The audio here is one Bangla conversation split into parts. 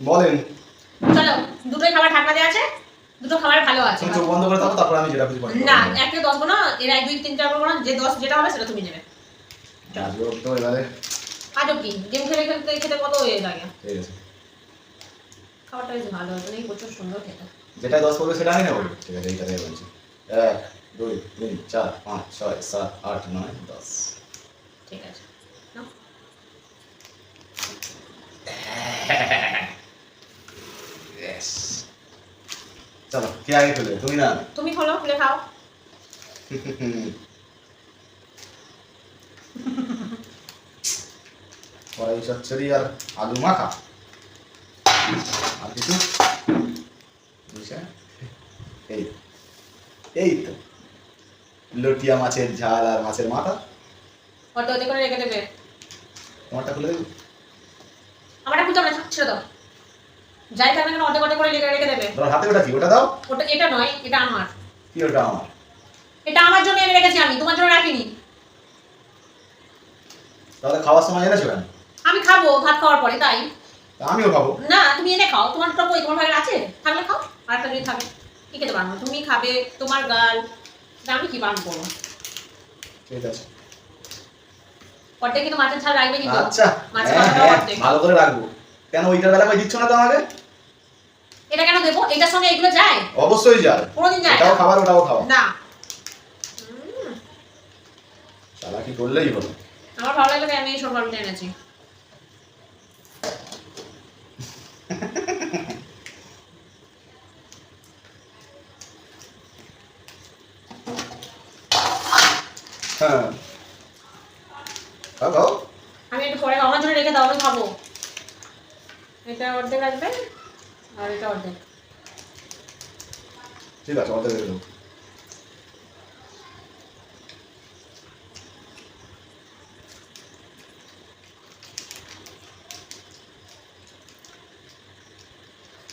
বলেন। চলো দুটোই খাবার ঢাকা দেওয়া আছে দুটো খাবার ভালো আছে। চোখ বন্ধ করে থাকো তারপর আমি যেটা খুশি পারি না একটা দশ বলো এর এক দুই তিন চার বলো যে দশ যেটা হবে সেটা তুমি নেবে। আসবে তো এবারে। আজব কি? গেম খেলে খেলতে খেতে কত ইয়ে লাগে? ঠিক আছে। খাবারটা বেশ ভালো হতো এই প্রচুর সুন্দর খেতে। যেটা দশ পড়বে সেটা আমি নেব। ঠিক আছে এইটাই বলছি। এক দুই তিন চার পাঁচ ছয় সাত আট নয় দশ। ঠিক আছে নাও। Yes. চলো কে আগে খেলবে তুমি না? তুমি খোলো খুলে খাও। কড়াই চচ্চড়ি আর আলু মাখা। আর কিছু? এই এই তো। লটিয়া মাছের ঝাল আর মাছের মাথা। অর্ধ অর্ধেক করে রেখে দেবে। তোমারটা খুলে দেবো? আমারটা খুলতে না ছেড়ে দাও। যাই থাকবে কেন অর্ধেক অর্ধেক করে রেখে রেখে দেবে। তোমার হাতে ওটা কি? ওটা দাও। ওটা এটা নয় এটা আমার। কি ওটা আমার? এটা আমার জন্য এনে রেখেছি আমি তোমার জন্য রাখিনি। তাহলে খাওয়ার সময় এনেছো কেন? আমি খাব ভাত খাওয়ার পরে তাই। আমিও খাব। না তুমি এনে খাও। তোমার তো কই? তোমার ভাগের আছে? থাকলে খাও। আর একটা যদি থাকে কি খেতে পারব? তুমি খাবে তোমার গাল। আমি কি বারণ করব ঠিক আছে। অর্ধেক কিন্তু মাছের ঝাল রাখবে কিন্তু। আচ্ছা। মাছের হ্যাঁ ভালো করে রাখব। কেন ওইটার বেলা কই দিচ্ছ না তো আমাকে এটা কেন দেবো? এটার সঙ্গে এগুলো যায়? অবশ্যই যায়। কোনোদিন যায় এটাও খাবার ওটাও খাওয়া না। চালাকি করলেই হলো। আমার ভালো লাগলে আমি এই সরকারটা এনেছি। হ্যাঁ। খাও আমি একটু পরে আমার জন্য রেখে দাও আমি খাব। এটা অর্ধেক আসবে আর এটা অর্ধেক। ঠিক আছে অর্ধেক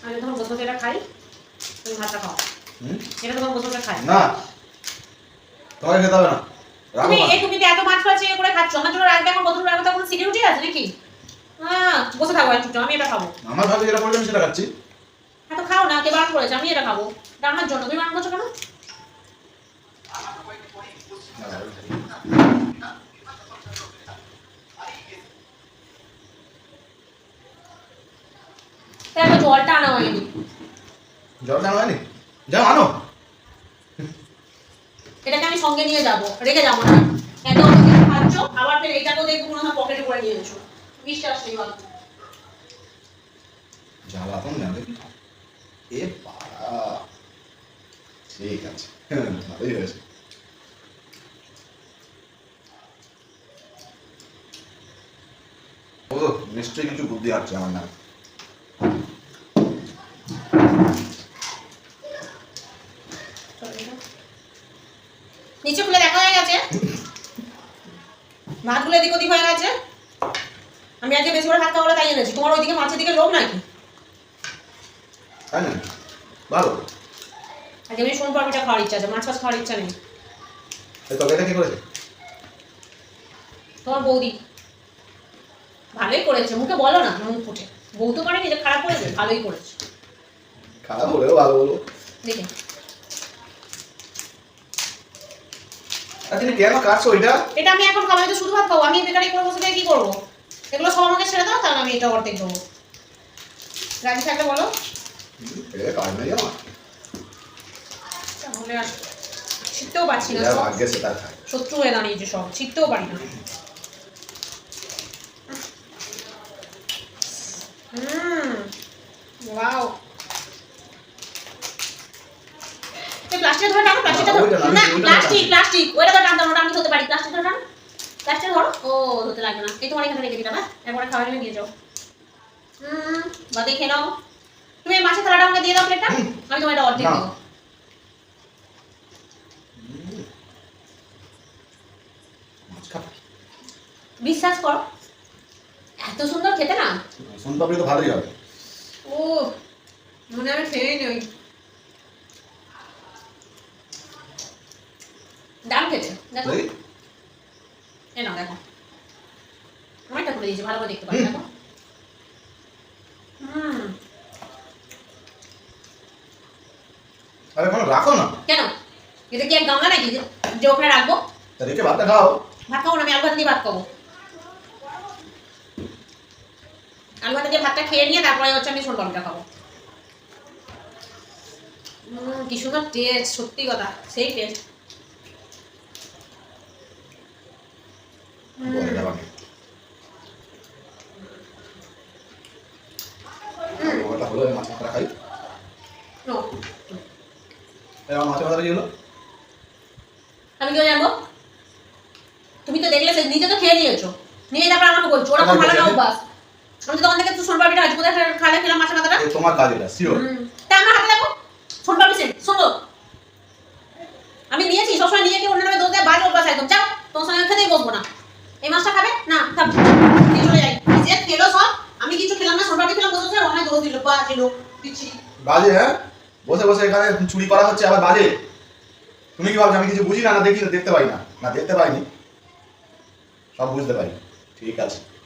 আমি বসে এটা খাই তুমি ভাতটা খাও। এটা তখন বসে খাই না। তোমাকে খেতে হবে না। তুমি এই তুমি এত মাছ ফাছ ইয়ে করে খাচ্ছ আমার জন্য রাখবে এখন বোতল রাখবে তখন সিকিউরিটি আছে নাকি? হ্যাঁ বসে থাকো একটু আমি এটা খাব। আমার ভাগে যেটা পড়বে সেটা খাচ্ছি। হ্যাঁ তো খাও না কে বারণ করেছে? আমি এটা খাব। এটা আমার জন্য তুমি বারণ করছ কেন? জলটা আনা হয়নি। জল জানো হয়নি? যাও আনো। এটাকে আমি সঙ্গে নিয়ে যাব। রেখে যাব না। এত কিছু খাচ্ছ আবার ফের এইটাকেও দেখব মনে পকেটে করে নিয়ে এসো। বিশ্বাস নেই বলো জ্বালাতন জানে এ বাড়া ঠিক আছে ভালোই হয়েছে ও নিশ্চয়ই কিছু বুদ্ধি আছে আমার নামে নিচে খুলে দেখা হয়ে গেছে। ভাতগুলো এদিক ওদিক হয়ে গেছে। আমি আজকে বেশি করে ভাত বলে তাই এনেছি। তোমার ওইদিকে মাছের দিকে লোভ নাকি? তাই না ভালো। আজকে আমি শুনব পিঠা খাওয়ার ইচ্ছা আছে মাছ ফাছ খাওয়ার ইচ্ছা নেই। তরকারিটা কি করেছে? তোমার বৌদি। ভালোই করেছে মুখে বলো না মুখ ফুটে। বউ তো পারেনি যে খারাপ করেছে ভালোই করেছে। খারাপ হলেও ভালো বলো দেখে। তুমি কেন কাটছো ওইটা এটা আমি এখন খাব তো শুধু ভাত খাব আমি বেকারি করে বসে থেকে কি করব? এগুলো সব আমাকে ছেড়ে দাও তাহলে আমি এটা অর্ধেক দেবো। রাজি থাকলে বলো। কাজ নেই আমার। আর ছিটতেও পারছি না। শত্রু হয়ে দাঁড়িয়েছে সব ছিটতেও পারি না। হুম ওয়াও। প্লাস্টিক ধরে টানো প্লাস্টিকটা ধরো। না, আমি প্লাস্টিক প্লাস্টিক ওইটা তো টানতে ওটা আমি ধরতে পারি। প্লাস্টিক ধরে টানো। প্লাস্টিক ধরো। ও ধরতে লাগবে না। এই তোমার এখানে রেখে দিলাম হ্যাঁ? খাওয়া নিয়ে নিয়ে যাও। হুম বা দেখে নাও। তুমি মাছের থালাটা আমাকে দিয়ে দাও প্লেটটা আমি তোমার এটা অর্ধেক। দেবো। বিশ্বাস কর এত সুন্দর খেতে না? সোনপাপড়ি তো ভালোই হবে। ও মনে আমি ফেরেই নই। দাম খেতে দেখো। এ না দেখো। আমারটা করে দিয়েছি ভালো করে দেখতে পাচ্ছি দেখো। আরে ভালো রাখো না। কেন? এটা কি এক গামলা নাকি? যে ওখানে রাখব? রেখে ভাতটা খাও। ভাত খাব না আমি আলু ভাত দিয়ে ভাত খাব। আলু ভাতে দিয়ে ভাতটা খেয়ে নিয়ে তারপরে হচ্ছে আমি সোনপাপড়িটা খাব। কি সুন্দর টেস্ট সত্যি কথা সেই টেস্ট বলে যাবা না। নিজে তো খেয়ে নিয়েছো। নিয়ে তারপর আমাকে বলছো ওরা আমার ভালো না অভ্যাস। আমি তো তখন থেকে তো সোনপাপড়িটা আজ কোথায় খালে খেলাম মাছের মাথাটা তোমার কাজ এটা হুম। তা আমার হাতে দেখো সোনপাপড়ি সেট শোনো। আমি নিয়েছি সবসময় নিয়ে কেউ অন্য নামে দোষ দেয় বাজে অভ্যাস একদম। যাও তোমার সঙ্গে খেতেই বসবো না। এই মাছটা খাবে? না থাক। চলে যাই। যে খেলো সব। আমি কিছু খেলাম না সোনপাপড়ি খেলাম বসে বসে অনেক দোষ দিল বা ছিল পিছি বাজে হ্যাঁ? বসে বসে এখানে চুরি করা হচ্ছে আবার বাজে। তুমি কি ভাবছ আমি কিছু বুঝি না না দেখি না দেখতে পাই না। না দেখতে পাইনি। সব বুঝতে পারি। ঠিক আছে।